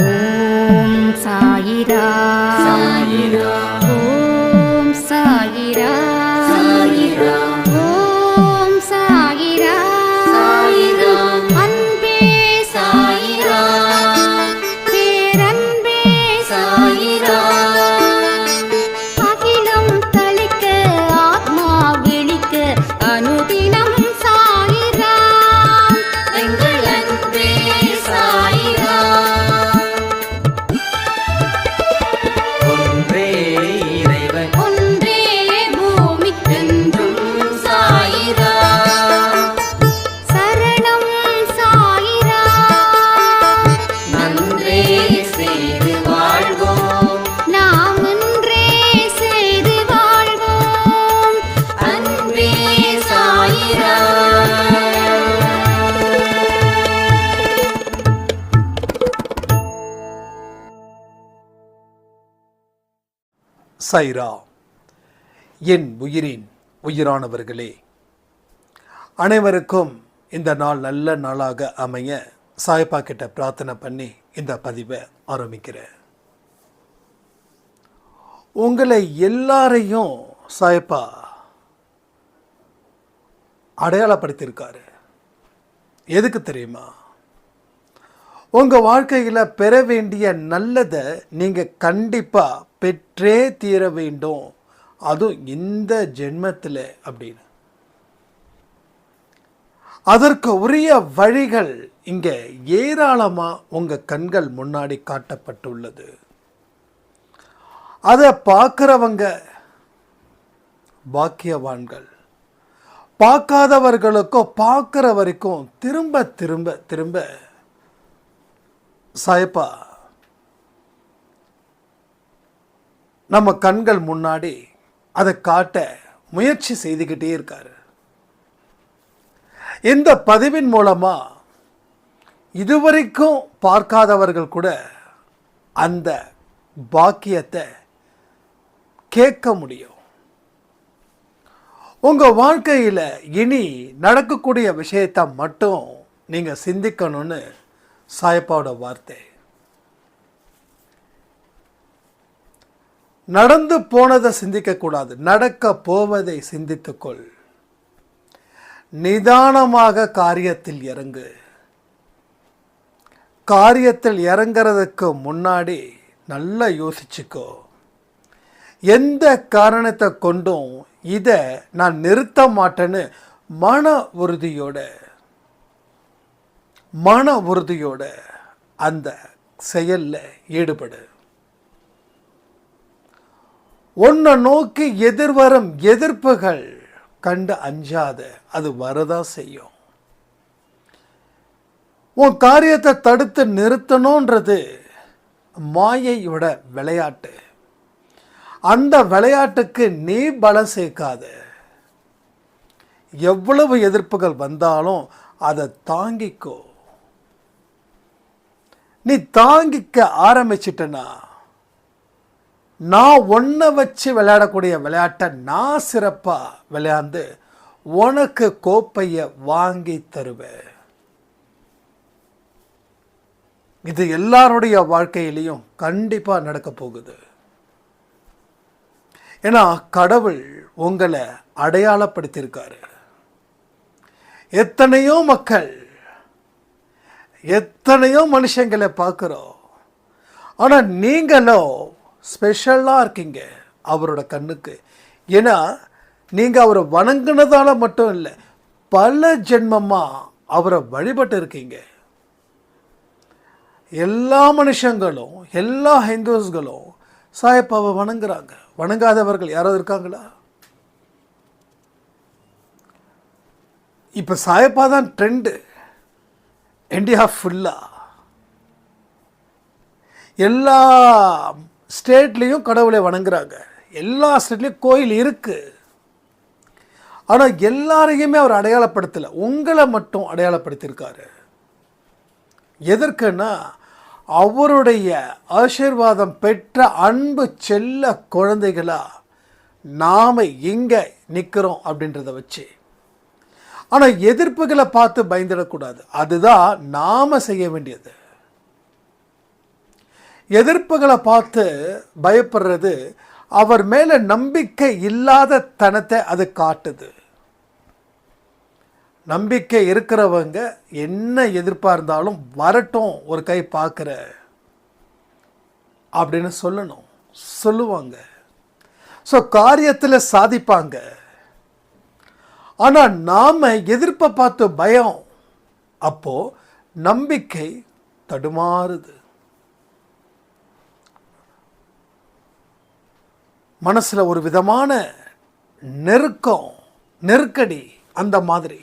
ஓம் சாயிரா சாயிரா ஓம் சைரா. என் உயிரின் உயிரானவர்களே அனைவருக்கும் இந்த நாள் நல்ல நாளாக அமைய சாய்பா கிட்ட பிரார்த்தனை பண்ணி இந்த பதிவை ஆரம்பிக்கிறேன். உங்களை எல்லாரையும் சாயப்பா அடையாளப்படுத்தியிருக்காரு. எதுக்கு தெரியுமா? உங்க வாழ்க்கையில் பெற வேண்டிய நல்லதை நீங்கள் கண்டிப்பாக பெற்றே தீர வேண்டும். அதுவும் இந்த ஜென்மத்தில் அப்படின்னு. அதற்கு உரிய வழிகள் இங்கே ஏராளமா உங்கள் கண்கள் முன்னாடி காட்டப்பட்டுள்ளது. அதை பார்க்குறவங்க பாக்கியவான்கள். பார்க்காதவர்களுக்கோ பார்க்குற வரைக்கும் திரும்ப திரும்ப திரும்ப சாயப்பா நம்ம கண்கள் முன்னாடி அதை காட்ட முயற்சி செய்துக்கிட்டே இருக்காரு. இந்த பதிவின் மூலமா இதுவரைக்கும் பார்க்காதவர்கள் கூட அந்த பாக்கியத்தை கேட்க முடியும். உங்க வாழ்க்கையில இனி நடக்கக்கூடிய விஷயத்தை மட்டும் நீங்கள் சிந்திக்கணும்னு சாயப்பாவோட வார்த்தை. நடந்து போனதை சிந்திக்கக்கூடாது நடக்க போவதை சிந்தித்துக்கொள் நிதானமாக காரியத்தில் இறங்கு. காரியத்தில் இறங்குறதுக்கு முன்னாடி நல்லா யோசிச்சுக்கோ. எந்த காரணத்தை கொண்டும் இதை நான் நிறுத்த மாட்டேன்னு மன உறுதியோட மன உறுதியோட அந்த செயலில் ஈடுபடு. உன்னை நோக்கி எதிர்வரும் எதிர்ப்புகள் கண்டு அஞ்சாத அது வரதா செய்யும். உன் காரியத்தை தடுத்து நிறுத்தணுன்றது மாயையோட விளையாட்டு. அந்த விளையாட்டுக்கு நீ பலம் சேர்க்காத. எவ்வளவு எதிர்ப்புகள் வந்தாலும் அதை தாங்கிக்கோ. நீ தாங்கிக்க ஆரம்பிச்சிட்டனா? நான் ஒன்றை வச்சு விளையாடக்கூடிய விளையாட்டை நான் சிறப்பாக விளையாண்டு உனக்கு கோப்பையை வாங்கி தருவேன் இது எல்லாருடைய வாழ்க்கையிலையும் கண்டிப்பாக நடக்க போகுது. ஏன்னா கடவுள் உங்களை அடையாளப்படுத்தியிருக்காரு. எத்தனையோ மக்கள் எத்தனையோ மனுஷங்களை பார்க்குறோம். ஆனால் நீங்களும் ஸ்பெஷலாக இருக்கீங்க அவரோட கண்ணுக்கு. ஏன்னா நீங்கள் அவரை வணங்கினதால் மட்டும் இல்லை பல ஜென்மமாக அவரை வழிபட்டு இருக்கீங்க. எல்லா மனுஷங்களும் எல்லா ஹிந்துஸ்களும் சாயப்பாவை வணங்குறாங்க. வணங்காதவர்கள் யாராவது இருக்காங்களா? இப்போ சாயப்பா தான் ட்ரெண்டு இந்தியா ஃபுல்லாக எல்லா ஸ்டேட்லேயும் கடவுளை வணங்குறாங்க. எல்லா ஸ்டேட்லேயும் கோயில் இருக்குது ஆனால் எல்லாரையுமே அவர் அடையாளப்படுத்தலை. உங்களை மட்டும் அடையாளப்படுத்தியிருக்காரு. எதற்குன்னா அவருடைய ஆசீர்வாதம் பெற்ற அன்பு செல்ல குழந்தைகளாக நாம் இங்கே நிற்கிறோம் அப்படின்றத வச்சு. ஆனால் எதிர்ப்புகளை பார்த்து பயந்துடக்கூடாது. அதுதான் நாம் செய்ய வேண்டியது. எதிர்ப்புகளை பார்த்து பயப்படுறது அவர் மேலே நம்பிக்கை இல்லாத தனத்தை அது காட்டுது. நம்பிக்கை இருக்கிறவங்க என்ன எதிர்ப்பாக இருந்தாலும் வரட்டும் ஒரு கை பார்க்குற அப்படின்னு சொல்லணும். சொல்லுவாங்க. ஸோ காரியத்தில் சாதிப்பாங்க. ஆனால் நாம் எதிர்ப்பை பார்த்து பயம் அப்போது நம்பிக்கை தடுமாறுது. மனசில் ஒரு விதமான நெருக்கம் நெருக்கடி அந்த மாதிரி.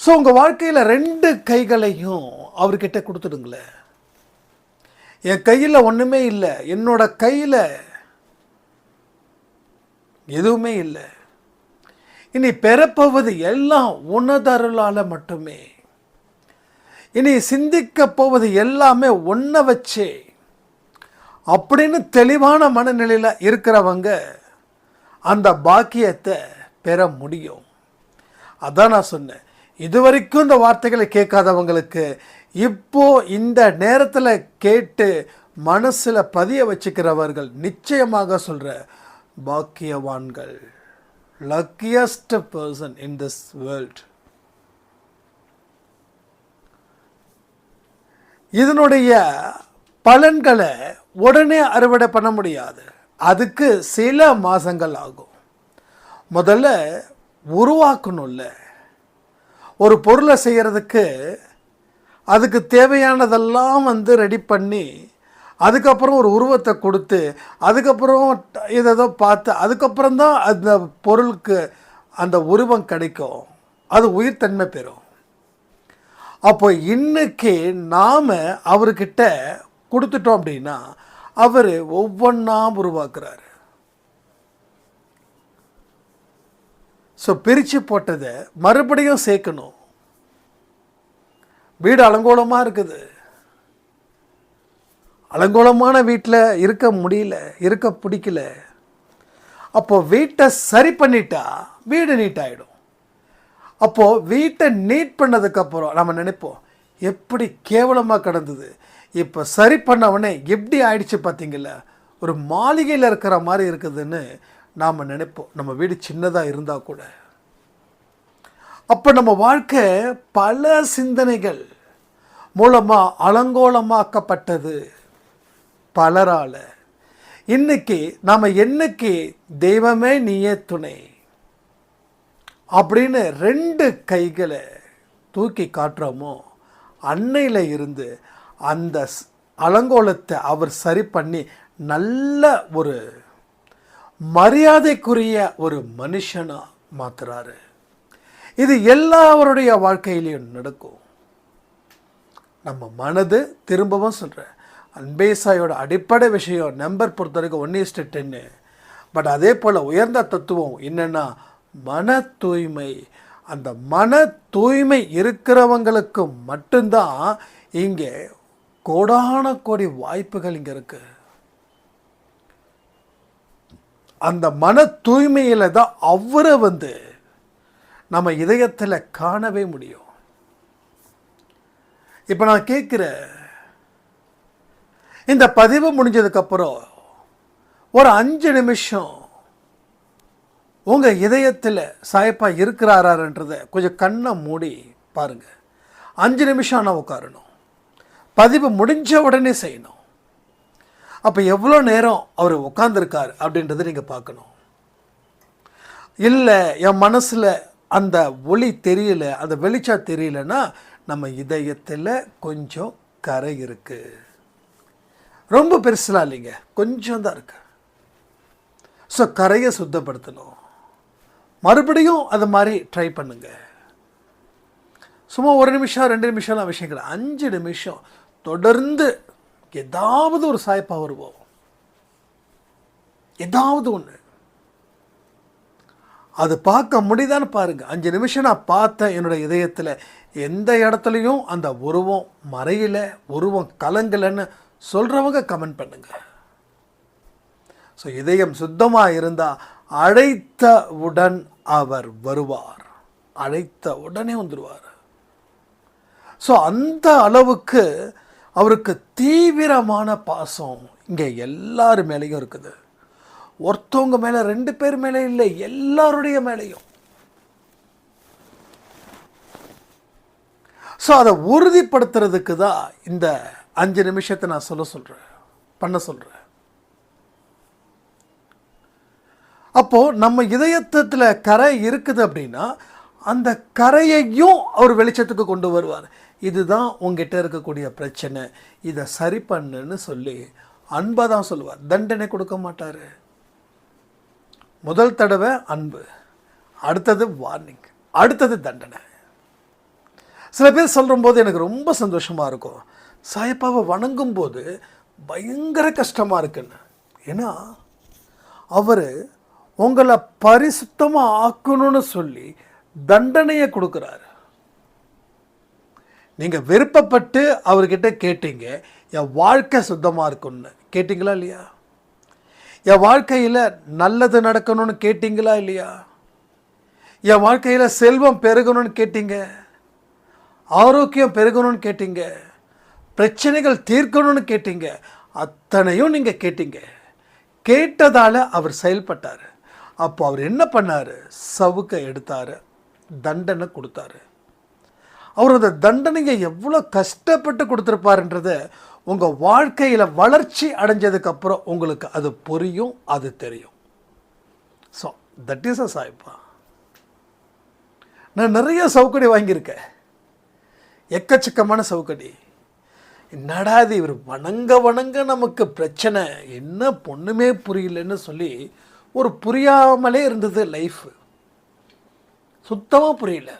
ஸோ உங்கள் வாழ்க்கையில் ரெண்டு கைகளையும் அவர்கிட்ட கொடுத்துடுங்களேன். என் கையில் ஒன்றுமே இல்லை என்னோட கையில் எதுவுமே இல்லை. இனி பெறப்போவது எல்லாம் உனதருளால் மட்டுமே. இனி சிந்திக்க போவது எல்லாமே ஒன்றை வச்சே அப்படின்னு தெளிவான மனநிலையில் இருக்கிறவங்க அந்த பாக்கியத்தை பெற முடியும். அதான் நான் சொன்னேன். இதுவரைக்கும் இந்த வார்த்தைகளை கேட்காதவங்களுக்கு இப்போ இந்த நேரத்தில் கேட்டு மனசில் பதிய வச்சுக்கிறவர்கள் நிச்சயமாக சொல்கிற பாக்கியவான்கள். Luckiest person in this world இதனுடைய பலன்களை உடனே அறுவடை பண்ண முடியாது. அதுக்கு சில மாதங்கள் ஆகும். முதல்ல உருவாக்கணும்ல ஒரு பொருளை செய்கிறதுக்கு அதுக்கு தேவையானதெல்லாம் வந்து ரெடி பண்ணி அதுக்கப்புறம் ஒரு உருவத்தை கொடுத்து அதுக்கப்புறம் இதை பார்த்து அதுக்கப்புறம் தான் அந்த பொருளுக்கு அந்த உருவம் கிடைக்கும். அது உயிர்த்தன்மை பெறும். அப்போ இன்னைக்கு நாம் அவர்கிட்ட கொடுத்துட்டோம் அப்படின்னா அவர் ஒவ்வொன்றா உருவாக்குறார். ஸோ பிரித்து போட்டதை மறுபடியும் சேர்க்கணும். வீடு அலங்கோலமாக இருக்குது. அலங்கோலமான வீட்டில் இருக்க முடியல இருக்க பிடிக்கல. அப்போ வீட்டை சரி பண்ணிட்டா வீடு நீட் ஆகிடும் அப்போது வீட்டை நீட் பண்ணதுக்கப்புறம் நம்ம நினைப்போம் எப்படி கேவலமாக கிடந்தது. இப்போ சரி பண்ணவனே எப்படி ஆயிடுச்சு பார்த்தீங்களா ஒரு மாளிகையில் இருக்கிற மாதிரி இருக்குதுன்னு நாம் நினைப்போம். நம்ம வீடு சின்னதாக இருந்தால் கூட. அப்போ நம்ம வாழ்க்கை பல சிந்தனைகள் மூலமாக அலங்கோலமாக்கப்பட்டது. பலரால். இன்னைக்கு நாம் என்னைக்கு தெய்வமே நீயே துணை அப்படின்னு ரெண்டு கைகளை தூக்கி காட்டுறோமோ அன்னையில் இருந்து அந்த ஸ்- அலங்கோலத்தை அவர் சரி பண்ணி நல்ல ஒரு மரியாதைக்குரிய ஒரு மனுஷனாக மாற்றுறாரு இது எல்லாருடைய வாழ்க்கையிலையும் நடக்கும். நம்ம மனது திரும்பவும் சொல்கிறேன் அன்பேசாயோட அடிப்படை விஷயம் நம்பர் பொறுத்த வரைக்கும் ஒன் இஸ்ட் டென்னு பட் அதே போல் உயர்ந்த தத்துவம் என்னென்னா மன தூய்மை. அந்த மன தூய்மை இருக்கிறவங்களுக்கு மட்டும்தான் இங்கே கோடான கோடி வாய்ப்புகள் இங்கே இருக்குது அந்த மன தூய்மையில் தான் அவரை வந்து நம்ம இதயத்தில் காணவே முடியும். இப்போ நான் கேட்குறேன் இந்த பதிவு முடிஞ்சதுக்கப்புறம் ஒரு அஞ்சு நிமிஷம் உங்கள் இதயத்தில் சாயப்பா இருக்கிறாரான்றதை கொஞ்சம் கண்ணை மூடி பாருங்கள் அஞ்சு நிமிஷம் ஆனால் உட்காரணும். பதிவு முடிஞ்ச உடனே செய்யணும். அப்போ எவ்வளோ நேரம் அவர் உட்காந்துருக்கார் அப்படின்றத நீங்கள் பார்க்கணும். இல்லை என் மனசில் அந்த ஒளி தெரியல அந்த வெளிச்சம் தெரியலன்னா நம்ம இதயத்தில் கொஞ்சம் கரை இருக்குது ரொம்ப பெருசுலாம் இல்லைங்க. கொஞ்சம் தான் இருக்கு. ஸோ கரையை சுத்தப்படுத்தணும். மறுபடியும் அது மாதிரி ட்ரை பண்ணுங்க. சும்மா ஒரு நிமிஷம் ரெண்டு நிமிஷம்லாம் விஷயம் கிடையாது அஞ்சு நிமிஷம் தொடர்ந்து ஏதாவது ஒரு சாய்ப்பாக வருவோம். ஏதாவது ஒன்று அது பார்க்க முடியுதான்னு பாருங்கள் அஞ்சு நிமிஷம் நான் பார்த்தேன் என்னோட இதயத்தில். எந்த இடத்துலையும் அந்த உருவம் மறையில் உருவம் கலங்கலைன்னு சொல்கிறவங்க கமெண்ட் பண்ணுங்க. ஸோ இதயம் சுத்தமாக இருந்தால் அழைத்தவுடன் அவர் வருவார். அழைத்த உடனே வந்துடுவார் ஸோ அந்த அளவுக்கு அவருக்கு தீவிரமான பாசம் இங்கே எல்லார் மேலேயும் இருக்குது. ஒருத்தவங்க மேலே ரெண்டு பேர் மேலே இல்லை எல்லாருடைய மேலேயும். ஸோ அதை உறுதிப்படுத்துறதுக்கு தான் இந்த அஞ்சு நிமிஷத்தை நான் சொல்ல சொல்கிறேன் பண்ண சொல்கிறேன் அப்போது நம்ம இதயத்தில் கரை இருக்குது அப்படின்னா அந்த கரையையும் அவர் வெளிச்சத்துக்கு கொண்டு வருவார். இதுதான் உங்ககிட்ட இருக்கக்கூடிய பிரச்சனை. இதை சரி பண்ணுன்னு சொல்லி அன்பாக தான் சொல்லுவார். தண்டனை கொடுக்க மாட்டார். முதல் தடவை அன்பு. அடுத்தது வார்னிங் அடுத்தது தண்டனை. சில பேர் சொல்லும்போது எனக்கு ரொம்ப சந்தோஷமாக இருக்கும். சாயப்பாவை வணங்கும் போது பயங்கர கஷ்டமாக இருக்குன்னு. ஏன்னா அவர் உங்களை பரிசுத்தமாக ஆக்கணும்னு சொல்லி தண்டனையை கொடுக்குறாரு. நீங்கள் விருப்பப்பட்டு அவர்கிட்ட கேட்டீங்க என் வாழ்க்கை சுத்தமாக இருக்கும்னு. கேட்டிங்களா இல்லையா? என் வாழ்க்கையில் நல்லது நடக்கணும்னு கேட்டிங்களா இல்லையா? என் வாழ்க்கையில் செல்வம் பெருகணும்னு கேட்டீங்க ஆரோக்கியம் பெருகணும்னு கேட்டீங்க பிரச்சனைகள் தீர்க்கணும்னு கேட்டீங்க. அத்தனையும் நீங்கள் கேட்டீங்க. கேட்டதால் அவர் செயல்பட்டார். அப்போ அவர் என்ன பண்ணார்? சவுக்கை எடுத்தார். தண்டனை கொடுத்தாரு. அவர் அந்த தண்டனையை எவ்வளோ கஷ்டப்பட்டு கொடுத்துருப்பாருன்றத உங்கள் வாழ்க்கையில் வளர்ச்சி அடைஞ்சதுக்கப்புறம் உங்களுக்கு அது புரியும் அது தெரியும். ஸோ தட் இஸ் அ சாய்ப்பா நான் நிறைய சவுக்கடி வாங்கியிருக்கேன். எக்கச்சக்கமான சவுக்கடி. என்னடா இது இவர் வணங்க வணங்க நமக்கு பிரச்சனை. என்ன பொண்ணுமே புரியலன்னு சொல்லி ஒரு புரியாமலே இருந்தது லைஃப் சுத்தமாக புரியல.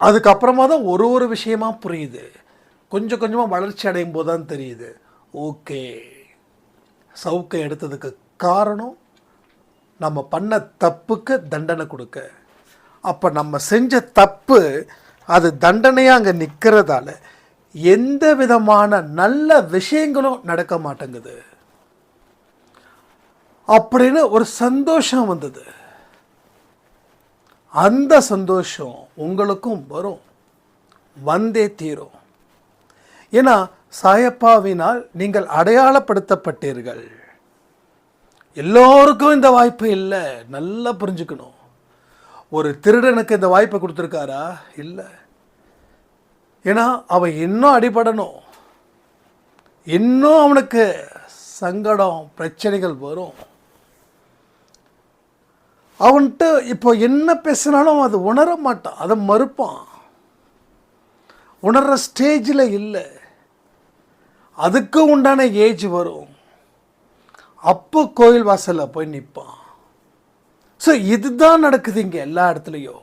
அதுக்கப்புறமா தான் ஒரு ஒரு விஷயமா புரியுது. கொஞ்சம் கொஞ்சமாக வளர்ச்சி அடையும் போது தான் தெரியுது. ஓகே சவுக்கை எடுத்ததுக்கு காரணம் நம்ம பண்ண தப்புக்கு தண்டனை கொடுக்க. அப்போ நம்ம செஞ்ச தப்பு அது தண்டனையாக அங்கே நிற்கிறதால எந்த விதமான நல்ல விஷயங்களும் நடக்க மாட்டேங்குது. அப்படின்னு ஒரு சந்தோஷம் வந்தது. அந்த சந்தோஷம் உங்களுக்கும் வரும். வந்தே தீரும். ஏன்னா சாயப்பாவினால் நீங்கள் அடையாளப்படுத்தப்பட்டீர்கள். எல்லோருக்கும் இந்த வாய்ப்பு இல்லை. நல்லா புரிஞ்சுக்கணும். ஒரு திருடனுக்கு இந்த வாய்ப்பை கொடுத்துருக்காரா? இல்லை. ஏன்னா அவன் இன்னும் அடிபடணும். இன்னும் அவனுக்கு சங்கடம் பிரச்சனைகள் வரும். அவன்கிட்ட இப்போ என்ன பேசினாலும் அது உணர மாட்டான். அதை மறுப்பான். உணர்ற ஸ்டேஜில் இல்லை. அதுக்கு உண்டான ஏஜ் வரும். அப்போ கோயில் வாசலில் போய் நிற்பான் ஸோ இதுதான் நடக்குது இங்கே எல்லா இடத்துலையும்.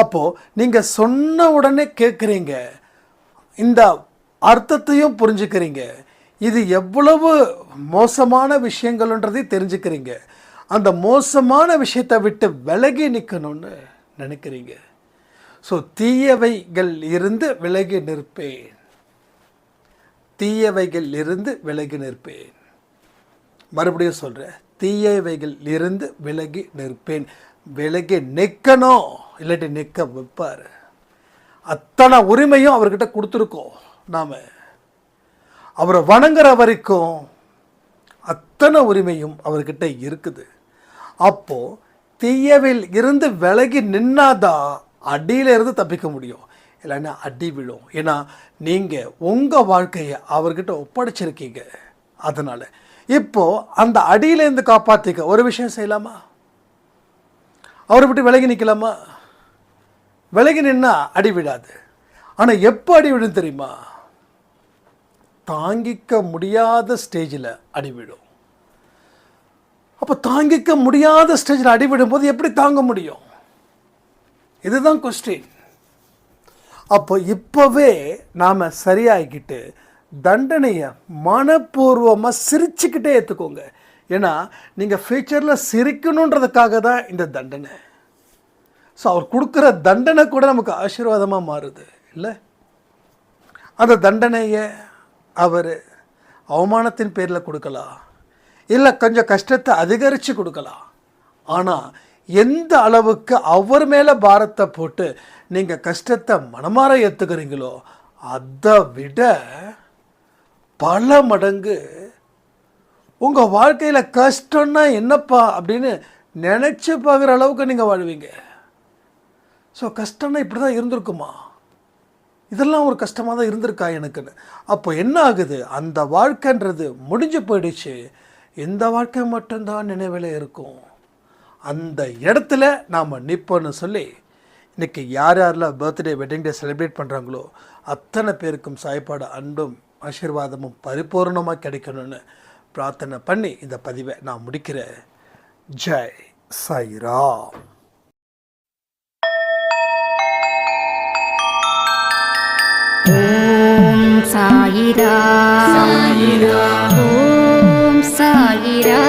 அப்போது நீங்கள் சொன்ன உடனே கேட்குறீங்க இந்த அர்த்தத்தையும் புரிஞ்சுக்கிறீங்க. இது எவ்வளவு மோசமான விஷயங்கள்ன்றதையும் தெரிஞ்சுக்கிறீங்க. அந்த மோசமான விஷயத்தை விட்டு விலகி நிற்கணும்னு நினைக்கிறீங்க. ஸோ தீயவைகள் இருந்து விலகி நிற்பேன். தீயவைகள் இருந்து விலகி நிற்பேன். மறுபடியும் சொல்கிறேன் தீயவைகள் இருந்து விலகி நிற்பேன். விலகி நிற்கணும் இல்லாட்டி நிற்க வைப்பார். அத்தனை உரிமையும் அவர்கிட்ட கொடுத்துருக்கோம் நாம். அவரை வணங்குற வரைக்கும் அத்தனை உரிமையும் அவர்கிட்ட இருக்குது. அப்போது தீயவில் இருந்து விலகி நின்னாதான் அடியில இருந்து தப்பிக்க முடியும். இல்லைன்னா அடி விழும். ஏன்னா நீங்கள் உங்கள் வாழ்க்கையை அவர்கிட்ட ஒப்படைச்சிருக்கீங்க. அதனால் இப்போது அந்த அடியிலேருந்து காப்பாற்றிக்க ஒரு விஷயம் செய்யலாமா? அவரை விட்டு விலகி நிற்கலாமா விலகி நின்னா அடி விடாது ஆனால் எப்போ அடி விடும் தெரியுமா? தாங்கிக்க முடியாத ஸ்டேஜில் அடி விடும் அப்போ தாங்கிக்க முடியாத ஸ்டேஜில் அடிவிடும் போது எப்படி தாங்க முடியும்? இதுதான் கொஸ்டின் அப்போ இப்போவே நாம் சரியாகிக்கிட்டு தண்டனையை மனப்பூர்வமாக சிரிச்சுக்கிட்டே ஏற்றுக்கோங்க ஏன்னா நீங்கள் ஃப்யூச்சரில் சிரிக்கணுன்றதுக்காக தான் இந்த தண்டனை. ஸோ அவர் கொடுக்குற தண்டனை கூட நமக்கு ஆசீர்வாதமாக மாறுது இல்லை? அந்த தண்டனையை அவர் அவமானத்தின் பேரில் கொடுக்கலாம். இல்லை கொஞ்சம் கஷ்டத்தை அதிகரித்து கொடுக்கலாம். ஆனால் எந்த அளவுக்கு அவர் மேலே பாரத்தை போட்டு நீங்கள் கஷ்டத்தை மனமாற ஏற்றுக்கிறீங்களோ அதை விட பல மடங்கு உங்கள் வாழ்க்கையில் கஷ்டம்னா என்னப்பா அப்படின்னு நினச்சி பார்க்குற அளவுக்கு நீங்கள் வாழ்வீங்க. ஸோ கஷ்டம்னா இப்படி தான் இருந்திருக்குமா? இதெல்லாம் ஒரு கஷ்டமாக தான் இருந்திருக்கா எனக்குன்னு. அப்போ என்ன ஆகுது? அந்த வாழ்க்கைன்றது முடிஞ்சு போயிடுச்சு. இந்த வாழ்க்கை மட்டும்தான் நினைவில் இருக்கும். அந்த இடத்துல நாம் நிற்போன்னு சொல்லி இன்றைக்கி யார் யாரெல்லாம் பர்த்டே வெட்டிங் டே செலிப்ரேட் பண்ணுறாங்களோ அத்தனை பேருக்கும் சாய்ப்பாடு அன்பும் ஆசீர்வாதமும் பரிபூர்ணமாக கிடைக்கணும்னு பிரார்த்தனை பண்ணி இந்த பதிவை நான் முடிக்கிறேன். ஜெய் சாய்ராம். ஓம் சாயிரா சாயிரா ஓம் சாயிரா